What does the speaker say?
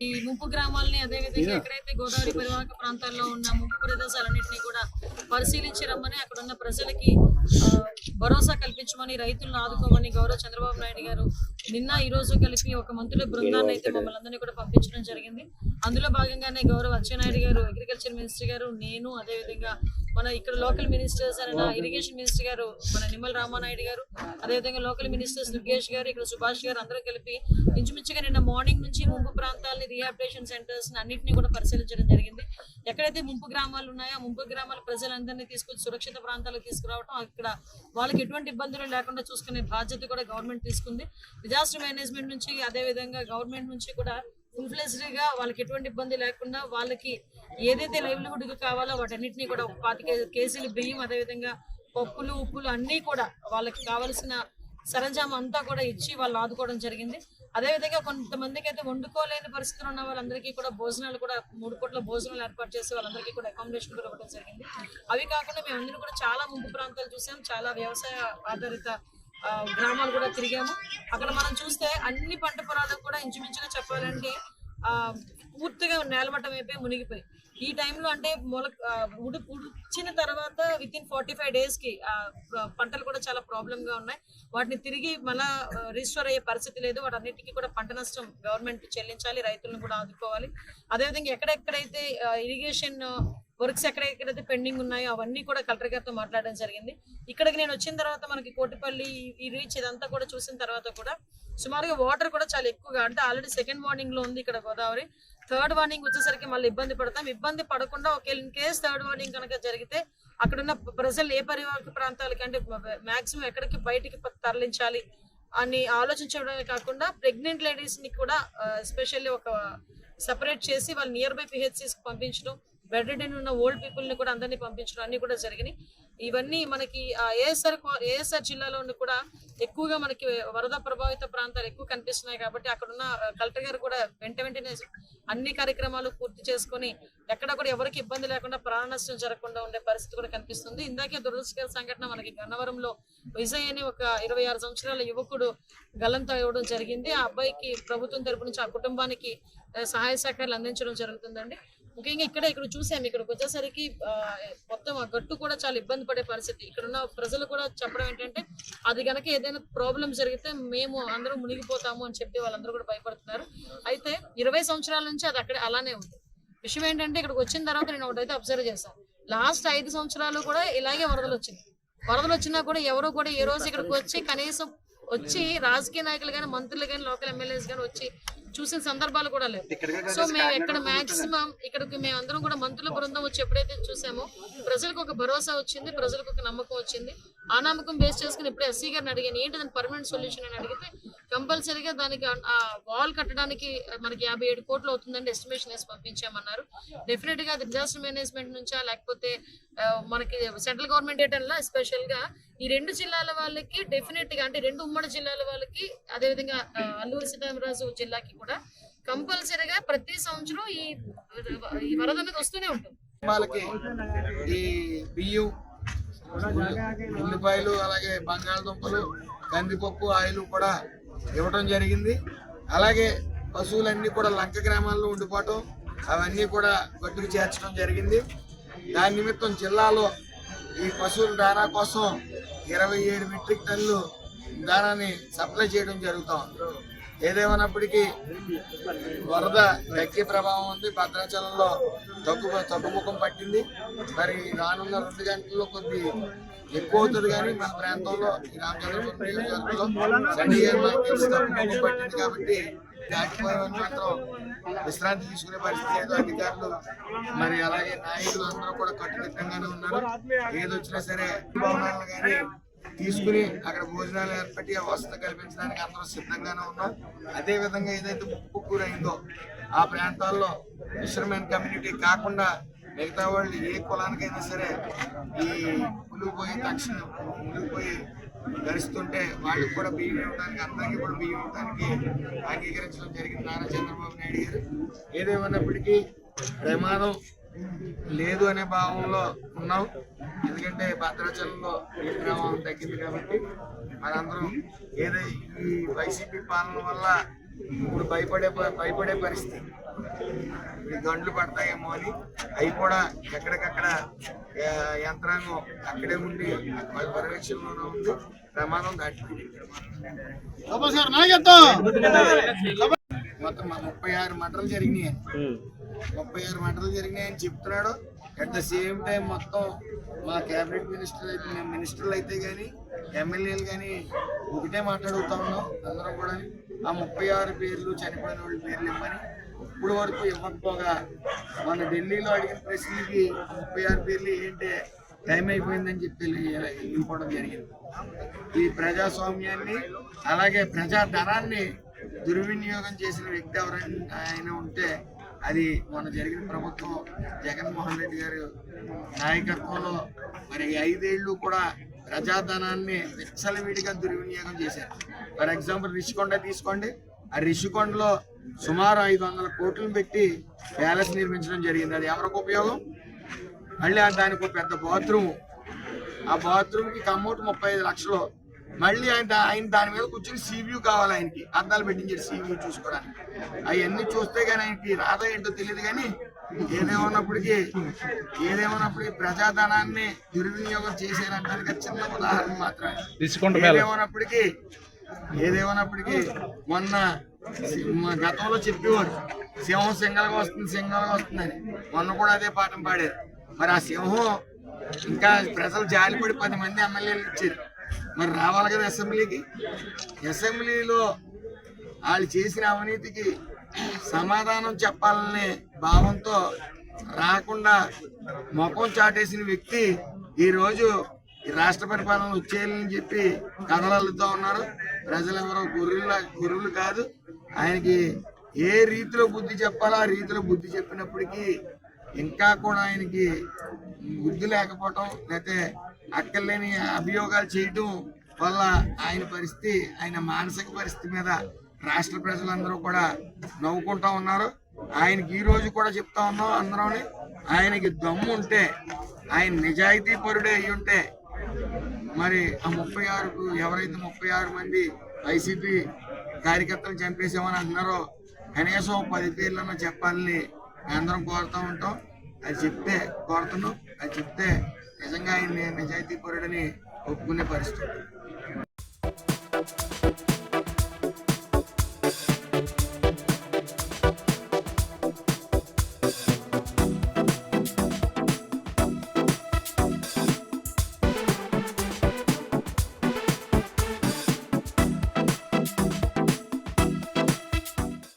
ఈ ముంపు గ్రామాలని అదేవిధంగా ఎక్కడైతే గోదావరి పరివాహక ప్రాంతాల్లో ఉన్న ముంపు ప్రదేశాలన్నింటినీ కూడా పరిశీలించి రమ్మని అక్కడ ఉన్న ప్రజలకి ఆ, భరోసా కల్పించమని రైతులను ఆదుకోమని గౌరవ చంద్రబాబు నాయుడు గారు నిన్న ఈ రోజు కలిపి ఒక మంత్రుల బృందాన్ని అయితే మమ్మల్ని అందరినీ కూడా పంపించడం జరిగింది. అందులో భాగంగానే గౌరవ అచ్చెన్నాయుడు గారు అగ్రికల్చర్ మినిస్టర్ గారు నేను అదేవిధంగా మన ఇక్కడ లోకల్ మినిస్టర్స్ అయిన ఇరిగేషన్ మినిస్టర్ గారు మన నిమ్మల రామానాయుడు గారు అదేవిధంగా లోకల్ మినిస్టర్స్ దుర్గేష్ గారు ఇక్కడ సుభాష్ గారు అందరూ కలిపి ఇంచుమించుగా నిన్న మార్నింగ్ నుంచి ముంపు ప్రాంతాలని రీహాబిటేషన్ సెంటర్స్ అన్నింటినీ కూడా పరిశీలించడం జరిగింది. ఎక్కడైతే ముంపు గ్రామాలు ఉన్నాయో ముంపు గ్రామాల ప్రజలందరినీ తీసుకొచ్చి సురక్షిత ప్రాంతాలకు తీసుకురావడం అక్కడ వాళ్ళకి ఎటువంటి ఇబ్బందులు లేకుండా చూసుకునే బాధ్యత కూడా గవర్నమెంట్ తీసుకుంది. డిజాస్టర్ మేనేజ్మెంట్ నుంచి అదేవిధంగా గవర్నమెంట్ నుంచి కూడా ఫుల్గా వాళ్ళకి ఎటువంటి ఇబ్బంది లేకుండా వాళ్ళకి ఏదైతే లైవ్లీహుడ్ కావాలో వాటన్నిటిని కూడా ఒక పాతిక కేజీలు బియ్యం అదేవిధంగా పప్పులు ఉప్పులు అన్నీ కూడా వాళ్ళకి కావలసిన సరంజామా అంతా కూడా ఇచ్చి వాళ్ళు ఆదుకోవడం జరిగింది. అదేవిధంగా కొంతమందికి అయితే వండుకోలేని పరిస్థితులు ఉన్న వాళ్ళందరికీ కూడా భోజనాలు కూడా మూడు పూట్ల భోజనాలు ఏర్పాటు చేసి వాళ్ళందరికీ కూడా అకామిడేషన్ కూడా ఇవ్వడం జరిగింది. అవి కాకుండా మేము కూడా చాలా ముంపు ప్రాంతాలు చూసాం. చాలా వ్యవసాయ ఆధారిత గ్రామాలు కూడా తిరిగాము. అక్కడ మనం చూస్తే అన్ని పంట పొలాలకు కూడా ఇంచుమించుగా చెప్పాలంటే ఆ పూర్తిగా నేలమట్టం అయిపోయి మునిగిపోయి. ఈ టైంలో అంటే మొల ఆ, ఉడు ఉడిచిన తర్వాత విత్ ఇన్ ఫార్టీ ఫైవ్ డేస్కి ఆ, పంటలు కూడా చాలా ప్రాబ్లంగా ఉన్నాయి. వాటిని తిరిగి మళ్ళా రిజిస్టర్ అయ్యే పరిస్థితి లేదు. వాటన్నిటికీ కూడా పంట నష్టం గవర్నమెంట్ చెల్లించాలి రైతులను కూడా ఆదుకోవాలి. అదేవిధంగా ఎక్కడెక్కడైతే ఇరిగేషన్ వర్క్స్ ఎక్కడెక్కడైతే పెండింగ్ ఉన్నాయో అవన్నీ కూడా కలెక్టర్ గారితో మాట్లాడడం జరిగింది. ఇక్కడికి నేను వచ్చిన తర్వాత మనకి కోటిపల్లి ఈ రీచ్ ఇదంతా కూడా చూసిన తర్వాత కూడా సుమారుగా వాటర్ కూడా చాలా ఎక్కువగా అంటే ఆల్రెడీ సెకండ్ వార్నింగ్లో ఉంది ఇక్కడ గోదావరి. థర్డ్ వార్నింగ్ వచ్చేసరికి మళ్ళీ ఇబ్బంది పడతాం. ఇబ్బంది పడకుండా ఒకవేళ ఇన్ కేస్ థర్డ్ వార్నింగ్ కనుక జరిగితే అక్కడున్న ప్రజలు ఏ పరివాహక ప్రాంతాలకి అంటే మాక్సిమం ఎక్కడికి బయటికి తరలించాలి అని ఆలోచించడమే కాకుండా ప్రెగ్నెంట్ లేడీస్ని కూడా ఎస్పెషల్లీ ఒక సపరేట్ చేసి వాళ్ళు నియర్ బై పిహెచ్సిస్ పంపించడం బెడ్ రిడెన్ ఉన్న ఓల్డ్ పీపుల్ని కూడా అందరినీ పంపించడం అన్ని కూడా జరిగినాయి. ఇవన్నీ మనకి ఏఎస్ఆర్ ఏఎస్ఆర్ జిల్లాలో కూడా ఎక్కువగా మనకి వరద ప్రభావిత ప్రాంతాలు ఎక్కువ కనిపిస్తున్నాయి కాబట్టి అక్కడ ఉన్న కలెక్టర్ గారు కూడా వెంట వెంటనే అన్ని కార్యక్రమాలు పూర్తి చేసుకొని ఎక్కడ కూడా ఎవరికి ఇబ్బంది లేకుండా ప్రాణ నష్టం జరగకుండా ఉండే పరిస్థితి కూడా కనిపిస్తుంది. ఇందాకే దురదృష్టకర సంఘటన మనకి గన్నవరంలో విజయ్ అని ఒక ఇరవై ఆరు సంవత్సరాల యువకుడు గల్లంతో ఇవ్వడం జరిగింది. ఆ అబ్బాయికి ప్రభుత్వం తరపు నుంచి ఆ కుటుంబానికి సహాయ సహకారాలు అందించడం జరుగుతుందండి. ముఖ్యంగా ఇక్కడ ఇక్కడ చూసాము ఇక్కడికి వచ్చేసరికి మొత్తం ఆ గట్టు కూడా చాలా ఇబ్బంది పడే పరిస్థితి. ఇక్కడ ఉన్న ప్రజలు కూడా చెప్పడం ఏంటంటే అది గనక ఏదైనా ప్రాబ్లం జరిగితే మేము అందరం మునిగిపోతాము అని చెప్పి వాళ్ళందరూ కూడా భయపడుతున్నారు. అయితే ఇరవై సంవత్సరాల నుంచి అది అక్కడ అలానే ఉంది. విషయం ఏంటంటే ఇక్కడికి వచ్చిన తర్వాత నేను ఒకటైతే అబ్జర్వ్ చేశాను లాస్ట్ ఐదు సంవత్సరాలు కూడా ఇలాగే వరదలు వచ్చింది వరదలు వచ్చినా కూడా ఎవరు కూడా ఏ రోజు ఇక్కడికి వచ్చి కనీసం వచ్చి రాజకీయ నాయకులు కానీ మంత్రులు కానీ లోకల్ ఎమ్మెల్యేస్ కానీ వచ్చి చూసిన సందర్భాలు కూడా లేవు. సో మేము ఇక్కడ మాక్సిమం ఇక్కడికి మేము అందరం కూడా మంత్రుల బృందం వచ్చి ఎప్పుడైతే చూసామో. ప్రజలకు ఒక భరోసా వచ్చింది ప్రజలకు ఒక నమ్మకం వచ్చింది. ఆ నమ్మకం బేస్ చేసుకుని ఇప్పుడు ఎస్సీ గారిని అడిగాను ఏంటి దాని పర్మనెంట్ సొల్యూషన్ అని అడిగితే కంపల్సరీగా దానికి వాల్ కట్టడానికి మనకి యాభై ఏడు కోట్లు అవుతుందండి ఎస్టిమేషన్ వేసి పంపించామన్నారు. డెఫినెట్గా అది డిజాస్టర్ మేనేజ్మెంట్ నుంచా లేకపోతే మనకి సెంట్రల్ గవర్నమెంట్ ఏటల్లా స్పెషల్గా ఈ రెండు జిల్లాల వాళ్ళకి డెఫినెట్గా అంటే రెండు ఉమ్మడి జిల్లాల వాళ్ళకి అదేవిధంగా అల్లూరి సీతారామరాజు జిల్లాకి కూడా కంపల్సరీగా ప్రతి సంవత్సరం ఈ ఈ వరద అనేది వస్తూనే ఉంటుంది. వాళ్ళకి ఈ బియ్యం ఉల్లిపాయలు అలాగే బంగాళదుంపలు కందిపప్పు ఆయిల్ కూడా ఇవ్వటం జరిగింది. అలాగే పశువులన్నీ కూడా లంక గ్రామాల్లో ఉండిపోవటం అవన్నీ కూడా గట్టుకు చేర్చడం జరిగింది. దాని నిమిత్తం జిల్లాలో ఈ పశువుల దానా కోసం ఇరవై ఏడు మెట్రిక్ టన్నులు దానాన్ని సప్లై చేయడం జరుగుతాం ఏదేమైనప్పటికీ వరద తగ్గే ప్రభావం ఉంది. భద్రాచలంలో తగ్గు తగ్గుముఖం పట్టింది. మరి రానున్న రెండు గంటల్లో కొద్ది ఎక్కువ అవుతుంది కానీ మన ప్రాంతంలో రామచంద్రపురం పట్టింది కాబట్టి మాత్రం విశ్రాంతి తీసుకునే పరిస్థితి లేదు. అధికారులు మరి అలాగే నాయకులు అందరూ కూడా కట్టుదిట్టంగానే ఉన్నారు. ఏదొచ్చినా సరే భవనాలను కానీ తీసుకుని అక్కడ భోజనాలు ఏర్పడి ఆ వసతి కల్పించడానికి అందరూ సిద్ధంగానే ఉన్నాం. అదే విధంగా ఏదైతే ముప్పు గురైందో ఆ ప్రాంతాల్లో ఫిషర్మెన్ కమ్యూనిటీ కాకుండా మిగతా వాళ్ళు ఏ కులానికైనా సరే ఈ మునిగిపోయి తక్షణం మునిగిపోయి గడుస్తుంటే వాళ్ళకి కూడా బియ్యం ఇవ్వడానికి అందరికీ కూడా బియ్యం ఇవ్వడానికి అంగీకరించడం జరిగింది నారా చంద్రబాబు నాయుడు గారు. ఏదేమన్నప్పటికీ ప్రమాదం లేదు అనే భావంలో ఉన్నాం. ఎందుకంటే భద్రాచలంలో నీటి ప్రవాహం తగ్గింది కాబట్టి మనందరం ఏదై ఈ వైసీపీ పాలన వల్ల ఇప్పుడు భయపడే భయపడే పరిస్థితి. ఇప్పుడు గండ్లు పడతాయేమో అని. అవి కూడా ఎక్కడికక్కడ యంత్రాంగం అక్కడే ఉండి వాళ్ళ పర్యవేక్షణలోనే ఉంది ప్రమాదం దాటిపోయింది మొత్తం ముప్పై ఆరు మంటలు జరిగినాయి. ముప్పై ఆరు మంటలు జరిగినాయని చెప్తున్నాడు. అట్ ద సేమ్ టైం మొత్తం మా కేబినెట్ మినిస్టర్ అయితే మినిస్టర్లు అయితే కానీ ఎమ్మెల్యేలు కానీ ఒకటే మాట్లాడుతూ ఉన్నాం అందరం కూడా. ఆ ముప్పై ఆరు పేర్లు చనిపోయిన వాళ్ళ పేర్లు ఇవ్వమని ఇప్పుడు వరకు ఇవ్వకపోగా మన ఢిల్లీలో అడిగిన ప్రశ్నలకి ముప్పై ఆరు పేర్లు ఏంటంటే టైం అయిపోయిందని చెప్పి ఇవ్వడం జరిగింది. ఈ ప్రజాస్వామ్యాన్ని అలాగే ప్రజా ధనాన్ని దుర్వినియోగం చేసిన వ్యక్తి ఎవరైనా ఆయన ఉంటే అది మొన్న జరిగిన ప్రభుత్వం జగన్మోహన్ రెడ్డి గారు నాయకత్వంలో మరి ఐదేళ్ళు కూడా ప్రజాధనాన్ని విచ్చలవిడిగా దుర్వినియోగం చేశారు. ఫర్ ఎగ్జాంపుల్ రిషికొండ తీసుకోండి. ఆ రిషికొండలో సుమారు ఐదు వందల కోట్లు పెట్టి ప్యాలెస్ నిర్మించడం జరిగింది. అది ఎవరికి ఉపయోగం? మళ్ళీ ఆ దానికి ఒక పెద్ద బాత్రూమ్. ఆ బాత్రూమ్కి కి ముప్పై ఐదు లక్షలు మళ్ళీ ఆయన ఆయన దాని మీద కూర్చొని సీ వ్యూ కావాలి ఆయనకి. అద్దాలు పెట్టించారు సీ వ్యూ చూసుకోవడానికి. అవన్నీ చూస్తే కానీ ఆయనకి రాదా ఏంటో తెలియదు కానీ ఏదేమన్నప్పటికీ ఏదేమన్నప్పటికీ ప్రజాధనాన్ని దుర్వినియోగం చేశారంటానికి అది చిన్న ఉదాహరణ మాత్రమే. ఏదేమన్నప్పటికీ ఏదేమన్నప్పటికీ మొన్న గతంలో చెప్పేవారు సింహం సింగల్గా వస్తుంది సింగల్గా వస్తుందని. మొన్న కూడా అదే పాఠం పాడారు. మరి ఆ సింహం ఇంకా ప్రజలు జాలిపడి పది మంది ఎమ్మెల్యేలు ఇచ్చారు. మరి రావాలి కదా అసెంబ్లీకి? అసెంబ్లీలో వాళ్ళు చేసిన అవినీతికి సమాధానం చెప్పాలనే భావంతో రాకుండా ముఖం చాటేసిన వ్యక్తి ఈరోజు ఈ రాష్ట్ర పరిపాలన వచ్చేయాలని చెప్పి కథలల్లుతూ ఉన్నారు. ప్రజలు ఎవరో గుర్రుల గుర్రులు కాదు. ఆయనకి ఏ రీతిలో బుద్ధి చెప్పాలో ఆ రీతిలో బుద్ధి చెప్పినప్పటికీ ఇంకా కూడా ఆయనకి బుద్ధి లేకపోవటం లేకపోతే అక్కర్లేని అభియోగాలు చేయటం వల్ల ఆయన పరిస్థితి ఆయన మానసిక పరిస్థితి మీద రాష్ట్ర ప్రజలందరూ కూడా నవ్వుకుంటా ఉన్నారు. ఆయనకి ఈ రోజు కూడా చెప్తా ఉన్నాం అందరం. ఆయనకి దమ్ము ఉంటే ఆయన నిజాయితీ పరుడే అయి ఉంటే మరి ఆ ముప్పై ఆరుకు ఎవరైతే ముప్పై ఆరు మంది వైసీపీ కార్యకర్తలు చంపేసామని అంటున్నారో కనీసం పది పేర్లను చెప్పాలని అందరం కోరుతూ ఉంటాం. అది చెప్తే కోరుతున్నాం. అది చెప్తే నిజంగా ఆయన నిజాయితీ పరుడని ఒప్పుకునే పరిస్థితి.